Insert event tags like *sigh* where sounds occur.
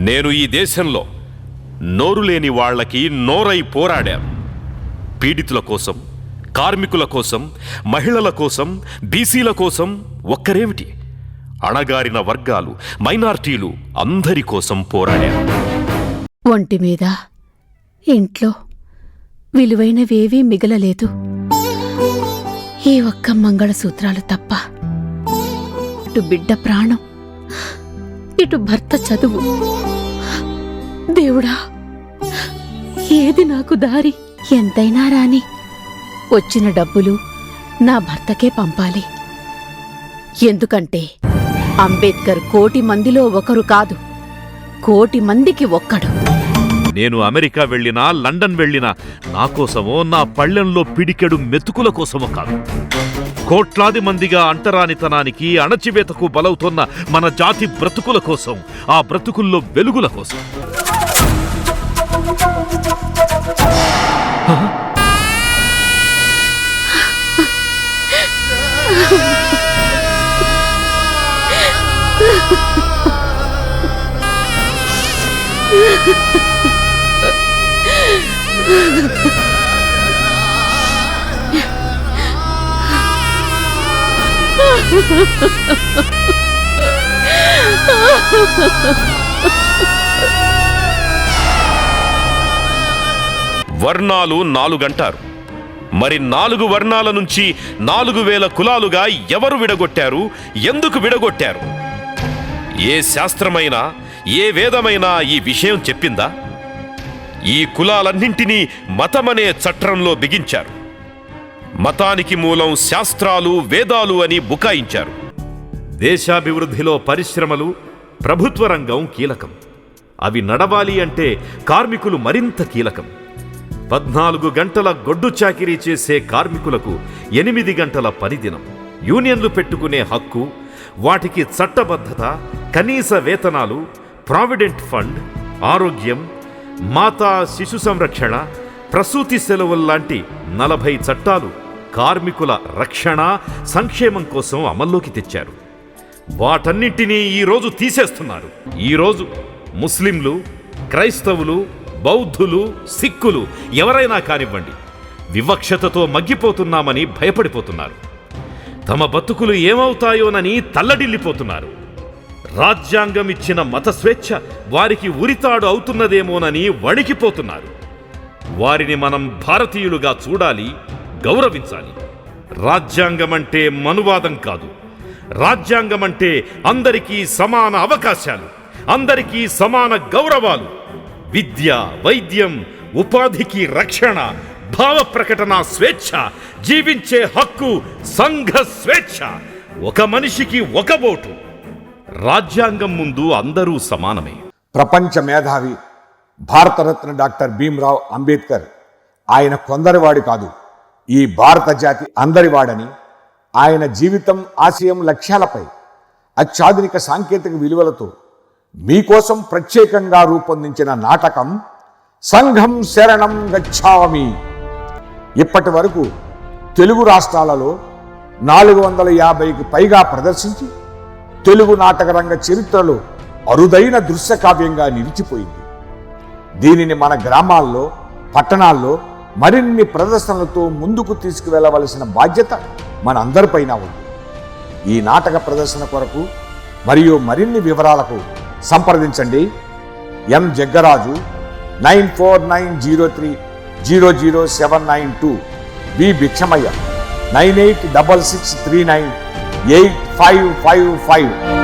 నేను ఈ దేశంలో నోరు లేని వాళ్ళకి నోరై పోరాడాను. పీడితుల కోసం కార్మికుల కోసం మహిళల కోసం బీసీల కోసం ఒక్కరేమిటి? అణగారిన వర్గాలు మైనార్టీలు అందరి కోసం పోరాడాను. ఒంటి మీద ఇంట్లో విలువైనవేవీ మిగలలేదు. ఈ ఒక్క మంగళసూత్రాలు తప్ప. బిడ్డ ప్రాణం. ఇటు భర్త చదువు. దేవుడా ఏది నాకు దారి? ఎంతైనా రాని వచ్చిన డబ్బులు నా భర్తకే పంపాలి. ఎందుకంటే అంబేద్కర్ కోటి మందిలో ఒకరు కాదు కోటి మందికి ఒక్కడు. నేను అమెరికా వెళ్ళినా లండన్ వెళ్ళినా నా కోసమో నా పళ్ళెంలో పిడికెడు మెతుకుల కోసమో కాదు. కోట్లాది మందిగా అంటరానితనానికి అణచివేతకు బలవుతున్న మన జాతి బ్రతుకుల కోసం ఆ బ్రతుకుల్లో వెలుగుల కోసం. *laughs* వర్ణాలు నాలుగంటారు. మరి నాలుగు వర్ణాల నుంచి నాలుగు వేల కులాలుగా ఎవరు విడగొట్టారు? ఎందుకు విడగొట్టారు? ఏ శాస్త్రమైనా ఏ వేదమైనా ఈ విషయం చెప్పిందా? ఈ కులాలన్నింటినీ మతమనే చట్రంలో బిగించారు. మతానికి మూలం శాస్త్రాలు వేదాలు అని బుకాయించారు. దేశాభివృద్ధిలో పరిశ్రమలు ప్రభుత్వ రంగం కీలకం. అవి నడవాలి అంటే కార్మికులు మరింత కీలకం. పద్నాలుగు గంటల గొడ్డు చాకిరీ చేసే కార్మికులకు ఎనిమిది గంటల పనిదినం యూనియన్లు పెట్టుకునే హక్కు వాటికి చట్టబద్ధత కనీస వేతనాలు ప్రావిడెంట్ ఫండ్ ఆరోగ్యం మాతా శిశు సంరక్షణ ప్రసూతి సెలవుల్లాంటి నలభై చట్టాలు కార్మికుల రక్షణ సంక్షేమం కోసం అమల్లోకి తెచ్చారు. వాటన్నింటినీ ఈరోజు తీసేస్తున్నారు. ఈరోజు ముస్లింలు క్రైస్తవులు బౌద్ధులు సిక్కులు ఎవరైనా కానివ్వండి వివక్షతతో మగ్గిపోతున్నామని భయపడిపోతున్నారు. తమ బతుకులు ఏమవుతాయోనని తల్లడిల్లిపోతున్నారు. రాజ్యాంగం ఇచ్చిన మత స్వేచ్ఛ వారికి ఉరితాడు అవుతున్నదేమోనని వణికిపోతున్నారు. వారిని మనం భారతీయులుగా చూడాలి గౌరవించాలి. రాజ్యాంగం అంటే మనువాదం కాదు. రాజ్యాంగం అంటే అందరికీ సమాన అవకాశాలు అందరికీ సమాన గౌరవాలు. విద్య వైద్యం ఉపాధికి రక్షణ భావ ప్రకటన స్వేచ్ఛ జీవించే హక్కు సంఘ స్వేచ్ఛ. ఒక మనిషికి ఒక ఓటు. రాజ్యాంగం ముందు అందరూ సమానమే. ప్రపంచ మేధావి భారతరత్న డాక్టర్ భీమ్రావ్ అంబేద్కర్. ఆయన కొందరివాడు కాదు. ఈ భారత జాతి అందరివాడని ఆయన జీవితం ఆశయం లక్ష్యాలపై అత్యాధునిక సాంకేతిక విలువలతో మీకోసం ప్రత్యేకంగా రూపొందించిన నాటకం సంఘం శరణం గచ్చామి ఇప్పటి వరకు తెలుగు రాష్ట్రాలలో నాలుగు వందల యాభైకి పైగా ప్రదర్శించి తెలుగు నాటకరంగ చరిత్రలో అరుదైన దృశ్య కావ్యంగా నిలిచిపోయింది. దీనిని మన గ్రామాల్లో పట్టణాల్లో మరిన్ని ప్రదర్శనలతో ముందుకు తీసుకువెళ్ళవలసిన బాధ్యత మన అందరిపైన ఉంది. ఈ నాటక ప్రదర్శన కొరకు మరియు మరిన్ని వివరాలకు సంప్రదించండి. M. Jaggaraju nine four nine zero three zero zero seven nine two. B Bhikshamayya nine eight double six three nine eight five five five.